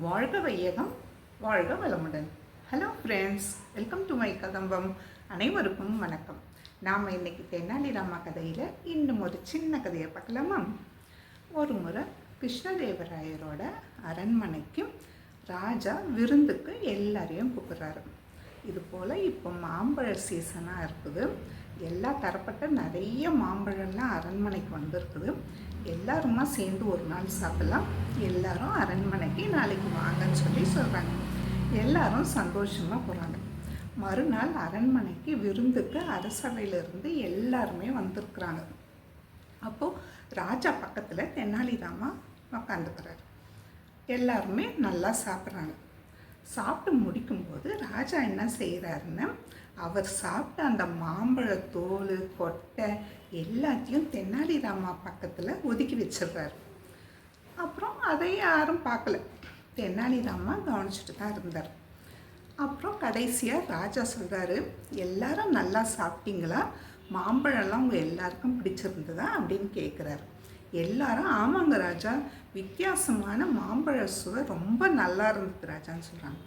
வாழ்க வையகம் வாழ்க வளமுடன். Hello friends welcome to my Kadambam. அனைவருக்கும் வணக்கம். நாம் இன்னைக்கு தென்னாலிராமா கதையில் இன்னும் ஒரு சின்ன கதையை பார்க்கலாமா? ஒரு முறை கிருஷ்ணதேவராயரோட அரண்மனைக்கும் ராஜா விருந்துக்கு எல்லாரையும் கூப்பிட்றாரு. இது போல் இப்போ மாம்பழ சீசனாக இருக்குது. எல்லா தரப்பட்ட நிறைய மாம்பழம்லாம் அரண்மனைக்கு வந்திருக்குது. எல்லாருமா சேர்ந்து ஒரு நாள் சாப்பிடலாம். எல்லாரும் அரண்மனைக்கு நாளைக்கு வாங்கன்னு சொல்லி சொல்கிறாங்க எல்லாரும் சந்தோஷமாக போகிறாங்க மறுநாள் அரண்மனைக்கு விருந்துக்கு அரசவையிலிருந்து எல்லாருமே வந்திருக்கிறாங்க. அப்போது ராஜா பக்கத்தில் தெனாலிராமா உக்காந்துக்கிறாரு. எல்லாருமே நல்லா சாப்பிட்றாங்க. சாப்பிட்டு முடிக்கும்போது ராஜா என்ன செய்கிறாருன்னா அவர் சாப்பிட்ட அந்த மாம்பழ தோல் கொட்டை எல்லாத்தையும் தெனாலிராமா பக்கத்தில் ஒதுக்கி வச்சிடுறாரு. அப்புறம் அதை யாரும் பார்க்கல. தெனாலிராமா கவனிச்சுட்டு தான் இருந்தார். அப்புறம் கடைசியாக ராஜா சொல்கிறாரு எல்லாரும் நல்லா சாப்பிட்டீங்களா? மாம்பழம்லாம் உங்கள் எல்லாருக்கும் பிடிச்சிருந்ததா? அப்படின்னு கேட்குறாரு எல்லாரும் ஆமாங்க ராஜா. வித்தியாசமான மாம்பழ சுவை ரொம்ப நல்லா இருந்தது ராஜான்னு சொல்கிறாங்க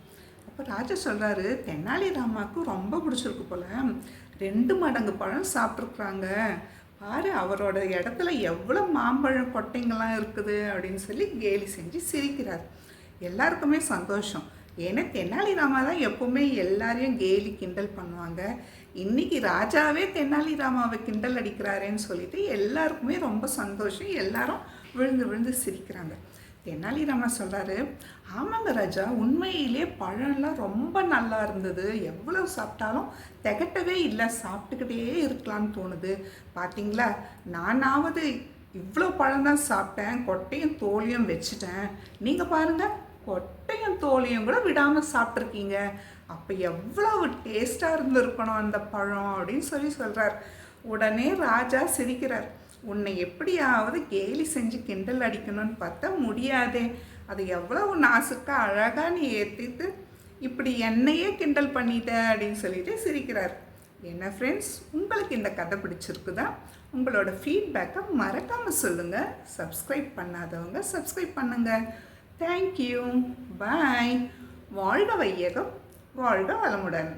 அப்போ ராஜா சொல்கிறாரு தெனாலிராமாவுக்கு ரொம்ப பிடிச்சிருக்கு போல. ரெண்டு மடங்கு பழம் சாப்பிட்ருக்குறாங்க பாரு அவரோட இடத்துல எவ்வளோ மாம்பழம் கொட்டைங்கள்லாம் இருக்குது. அப்படின்னு சொல்லி கேலி செஞ்சு சிரிக்கிறார். எல்லாருக்குமே சந்தோஷம். ஏன்னா தெனாலிராமா தான் எப்பவுமே எல்லாரையும் கேலி கிண்டல் பண்ணுவாங்க. இன்னைக்கு ராஜாவே தெனாலிராமாவை கிண்டல் அடிக்கிறாரேன்னு சொல்லிட்டு எல்லாருக்குமே ரொம்ப சந்தோஷம். எல்லாரும் விழுந்து விழுந்து சிரிக்கிறாங்க. தெனாலிராமா சொல்கிறாரு ஆமாங்க ராஜா உண்மையிலே பழம்லாம் ரொம்ப நல்லா இருந்தது. எவ்வளோ சாப்பிட்டாலும் திகட்டவே இல்லை. சாப்பிட்டுக்கிட்டே இருக்கலாம்னு தோணுது. பார்த்தீங்களா நானாவது இவ்வளோ பழம் தான் சாப்பிட்டேன். கொட்டையும் தோலையும் வச்சுட்டேன். நீங்கள் பாருங்கள் கொட்டையும் தோலையும் கூட விடாமல் சாப்பிட்ருக்கீங்க அப்போ எவ்வளவு டேஸ்ட்டாக இருந்திருக்கணும் அந்த பழம் அப்படின்னு சொல்லி சொல்கிறார் உடனே ராஜா சிரிக்கிறார். உன்னை எப்படியாவது கேலி செஞ்சு கிண்டல் அடிக்கணும்னு பார்த்தா முடியாதே. அது எவ்வளவு நாசுக்கா அழகாக நீ ஏற்றிட்டு இப்படி என்னையே கிண்டல் பண்ணிட்ட அப்படின்னு சொல்லிட்டு சிரிக்கிறார். என்ன ஃப்ரெண்ட்ஸ் உங்களுக்கு இந்த கதை பிடிச்சிருக்குதா? உங்களோட ஃபீட்பேக்கை மறக்காமல் சொல்லுங்கள் சப்ஸ்கிரைப் பண்ணாதவங்க சப்ஸ்கிரைப் பண்ணுங்கள் தேங்க்யூ பாய் வாழ்க வையகம். வாழ்க வளமுடன்.